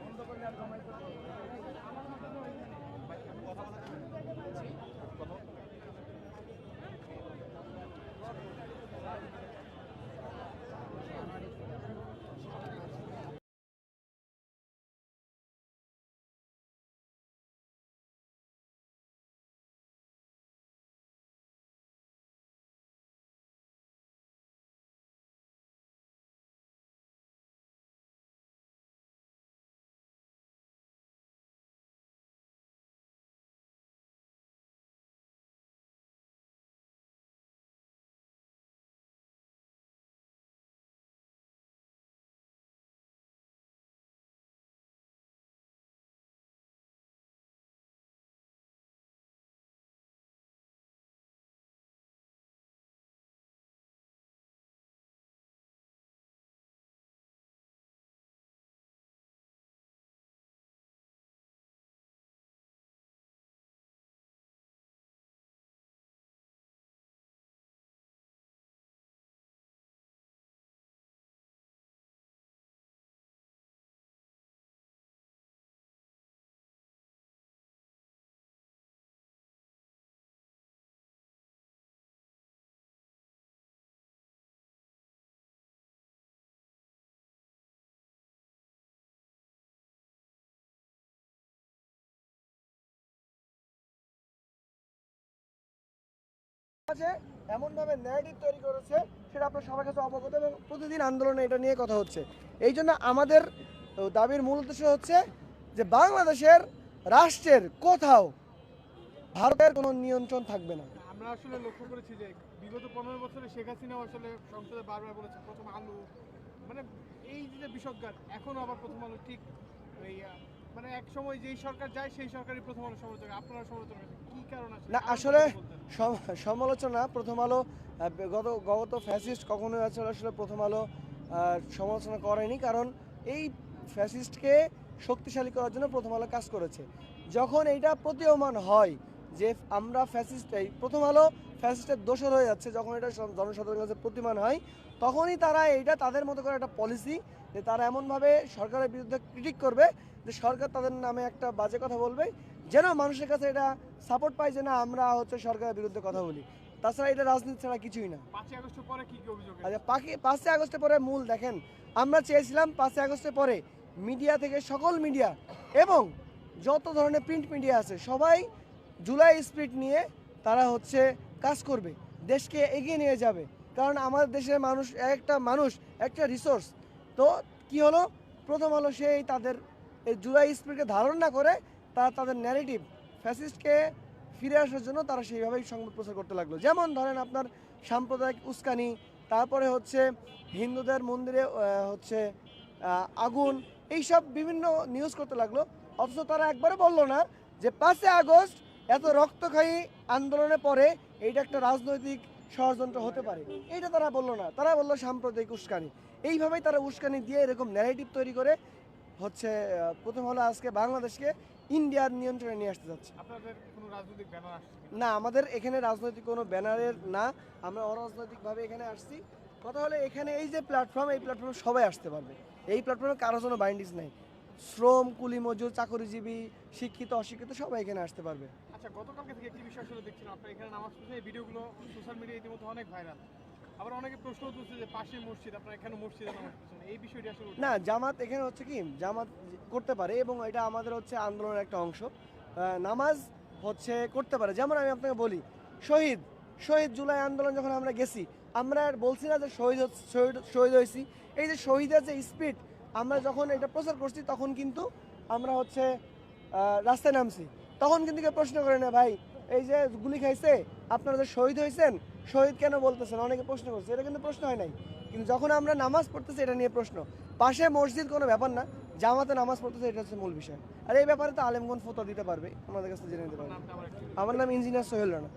ముందుకు వెళ్ళి అర్థమైపోతుంది তৈরি করেছে সেটা আপনার সবার কাছে অবগত এবং প্রতিদিন আন্দোলনে এটা নিয়ে কথা হচ্ছে। এই জন্য আমাদের দাবির মূল উদ্দেশ্য হচ্ছে যে বাংলাদেশের রাষ্ট্রের কোথাও ভারতের কোনো নিয়ন্ত্রণ থাকবে না। আমরা আসলে লক্ষ্য করেছি যে বিগত পনেরো বছরে শেখ হাসিনাও আসলে সংসদে বারবার বলেছে প্রথম আলু। মানে এই যে বিষজ্ঞান এখনও আবার প্রথম আলো ঠিক মানে এক সময় যেই সরকার যায় সেই সরকারই প্রথম আলো সমালোচনা আপনারা সমালোচনা কি কারণ আছে? না আসলে সমালোচনা, প্রথম আলো গত গত ফ্যাসিস্ট কখনোই আসলে আসলে প্রথম আলো সমালোচনা করেনি কারণ এই ফ্যাসিস্টকে শক্তিশালী করার জন্য প্রথম আলো কাজ করেছে। যখন এইটা প্রতীয়মান হয় যে আমরা ফ্যাসিস্ট, এই প্রথম আলো ফ্যাসিস্টের দোষর হয়ে যাচ্ছে, যখন এটা জনসাধারণের কাছে প্রতিমান হয়, তখনই তারা এইটা তাদের মতো করে একটা পলিসি যে তারা এমনভাবে সরকারের বিরুদ্ধে ক্রিটিক করবে যে সরকার তাদের নামে একটা বাজে কথা বলবে যেন মানুষের কাছে এটা সাপোর্ট পায় যে না আমরা হচ্ছে সরকারের বিরুদ্ধে কথা বলি। তাছাড়া এটা রাজনীতি ছাড়া কিছুই না। আচ্ছা পাখি পাঁচই আগস্টের পরে মূল দেখেন আমরা চেয়েছিলাম পাঁচই আগস্টের পরে মিডিয়া থেকে সকল মিডিয়া এবং যত ধরনের প্রিন্ট মিডিয়া আছে সবাই জুলাই স্পিরিট নিয়ে তারা হচ্ছে কাজ করবে দেশকে এগিয়ে নিয়ে যাবে। কারণ আমাদের দেশের মানুষ একটা মানুষ একটা রিসোর্স তো কি হলো? প্রথম হলো সেই তাদের এই জুলাই স্পিরিটকে ধারণ না করে তারা তাদের ন্যারেটিভ ফ্যাসিস্টকে ফিরে আসার জন্য তারা সেইভাবেই সংবাদ প্রচার করতে লাগল। যেমন ধরেন আপনার সাম্প্রদায়িক উস্কানি, তারপরে হচ্ছে হিন্দুদের মন্দিরে হচ্ছে আগুন, এইসব বিভিন্ন নিউজ করতে লাগল। অথচ তারা একবারে বলল না যে পাঁচই আগস্ট এত রক্তক্ষয়ী আন্দোলনের পরে এইটা একটা রাজনৈতিক ষড়যন্ত্র হতে পারে। এইটা তারা বলল না। তারা বলল সাম্প্রদায়িক উস্কানি। এইভাবেই তারা উস্কানি দিয়ে এরকম ন্যারেটিভ তৈরি করে হচ্ছে প্রথম হলো আজকে বাংলাদেশকে ইন্ডিয়ার নিয়ন্ত্রণে নিয়ে আসতে যাচ্ছে? না আমাদের এখানে রাজনৈতিক কোনো ব্যানারের না আমরা অরাজনৈতিকভাবে এখানে আসছি। কথা হলে এখানে এই যে প্ল্যাটফর্ম এই প্ল্যাটফর্মে সবাই আসতে পারবে। এই প্ল্যাটফর্মে কারোর জন্য বাইন্ডিংস নেই। শ্রম কুলি মজুর চাকরিজীবী শিক্ষিত অশিক্ষিত সবাই এখানে আসতে পারবে। আচ্ছা গতকালকে থেকে একটি বিষয় আসলে দেখছিলাম আপনার এখানে নামাজ ভিডিওগুলো সোশ্যাল মিডিয়া ইতিমধ্যে অনেক ভাইরাল না, জামাত এখানে হচ্ছে কি, জামাত করতে পারে এবং এটা আমাদের হচ্ছে আন্দোলনের একটা অংশ। নামাজ হচ্ছে করতে পারে। যেমন আমি আপনাকে বলি, শহীদ শহীদ জুলাই আন্দোলন যখন আমরা গেছি, আমরা বলছি না যে শহীদ শহীদ হয়েছি। এই যে শহীদের যে স্পিড আমরা যখন এটা প্রচার করছি, তখন কিন্তু আমরা হচ্ছে রাস্তায় নামছি। তখন কিন্তু কেউ প্রশ্ন করে না, ভাই এই যে গুলি খাইছে, আপনারা যে শহীদ হয়েছেন, শহীদ কেন বলতেছেন? অনেকে প্রশ্ন করছে, এটা কিন্তু প্রশ্ন হয় নাই। কিন্তু যখন আমরা নামাজ পড়তেছি, এটা নিয়ে প্রশ্ন। পাশে মসজিদ কোনো ব্যাপার না, জামাতে নামাজ পড়তেছে, এটা হচ্ছে মূল বিষয়। আর এই ব্যাপারে তো আলেমগঞ্জ ফতো দিতে পারবে, আমাদের কাছে জেনে নিতে পারবে। আমার আমার নাম ইঞ্জিনিয়ার সোহেল রানা।